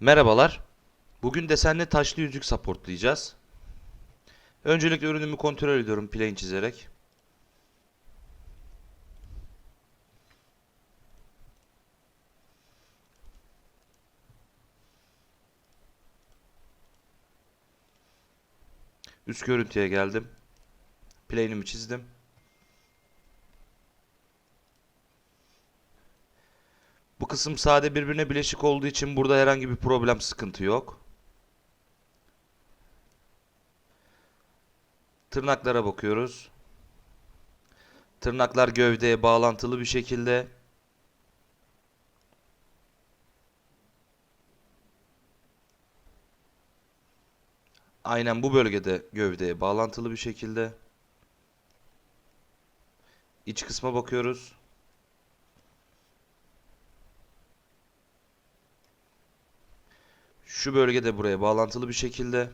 Merhabalar. Bugün desenli taşlı yüzük supportlayacağız. Öncelikle ürünümü kontrol ediyorum plane çizerek. Üst görüntüye geldim. Plane'imi çizdim. Bu kısım sade birbirine bileşik olduğu için burada herhangi bir problem sıkıntı yok. Tırnaklara bakıyoruz. Tırnaklar gövdeye bağlantılı bir şekilde. Aynen bu bölgede gövdeye bağlantılı bir şekilde. İç kısma bakıyoruz. Şu bölgede buraya bağlantılı bir şekilde.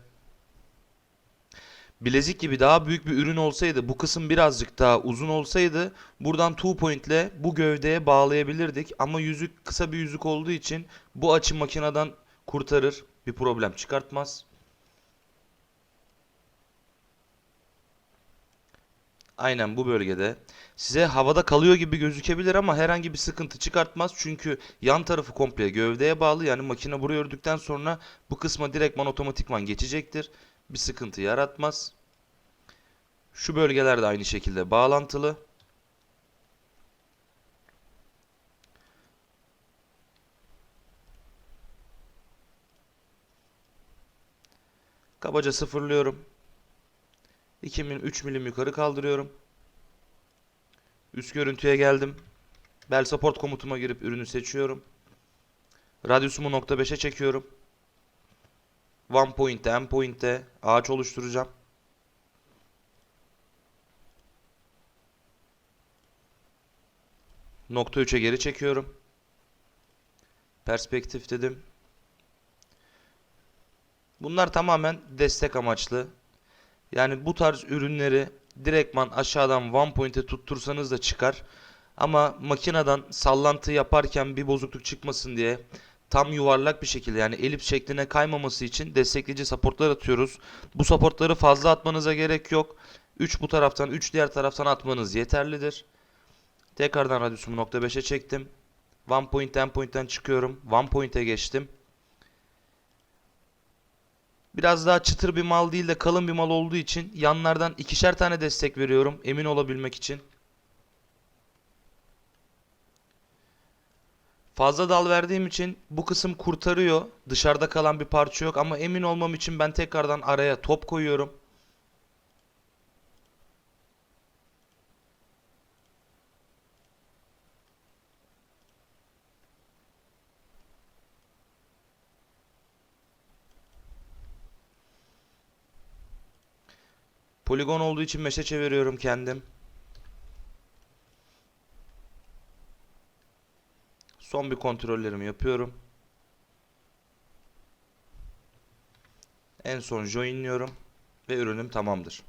Bilezik gibi daha büyük bir ürün olsaydı, bu kısım birazcık daha uzun olsaydı buradan two point ile bu gövdeye bağlayabilirdik. Ama yüzük kısa bir yüzük olduğu için bu açı makineden kurtarır. Bir problem çıkartmaz. Aynen bu bölgede. Size havada kalıyor gibi gözükebilir ama herhangi bir sıkıntı çıkartmaz. Çünkü yan tarafı komple gövdeye bağlı. Yani makine buraya ördükten sonra bu kısma direktman otomatikman geçecektir. Bir sıkıntı yaratmaz. Şu bölgeler de aynı şekilde bağlantılı. Kabaca sıfırlıyorum. 2 milim 3 milim yukarı kaldırıyorum. Üst görüntüye geldim. Bel support komutuma girip ürünü seçiyorum. Radyusumu nokta 5'e çekiyorum. One point'te, end point'te ağaç oluşturacağım. Nokta 3'e geri çekiyorum. Perspektif dedim. Bunlar tamamen destek amaçlı. Yani bu tarz ürünleri direktman aşağıdan one point'e tuttursanız da çıkar. Ama makineden sallantı yaparken bir bozukluk çıkmasın diye tam yuvarlak bir şekilde yani elips şekline kaymaması için destekleyici supportlar atıyoruz. Bu supportları fazla atmanıza gerek yok. 3 bu taraftan 3 diğer taraftan atmanız yeterlidir. Tekrardan radyusumu nokta 5'e çektim. One point ten point'ten çıkıyorum. One point'e geçtim. Biraz daha çıtır bir mal değil de kalın bir mal olduğu için yanlardan ikişer tane destek veriyorum emin olabilmek için. Fazla dal verdiğim için bu kısım kurtarıyor. Dışarıda kalan bir parça yok ama emin olmam için ben tekrardan araya top koyuyorum. Poligon olduğu için meşe çeviriyorum kendim. Son bir kontrollerimi yapıyorum. En son joinliyorum ve ürünüm tamamdır.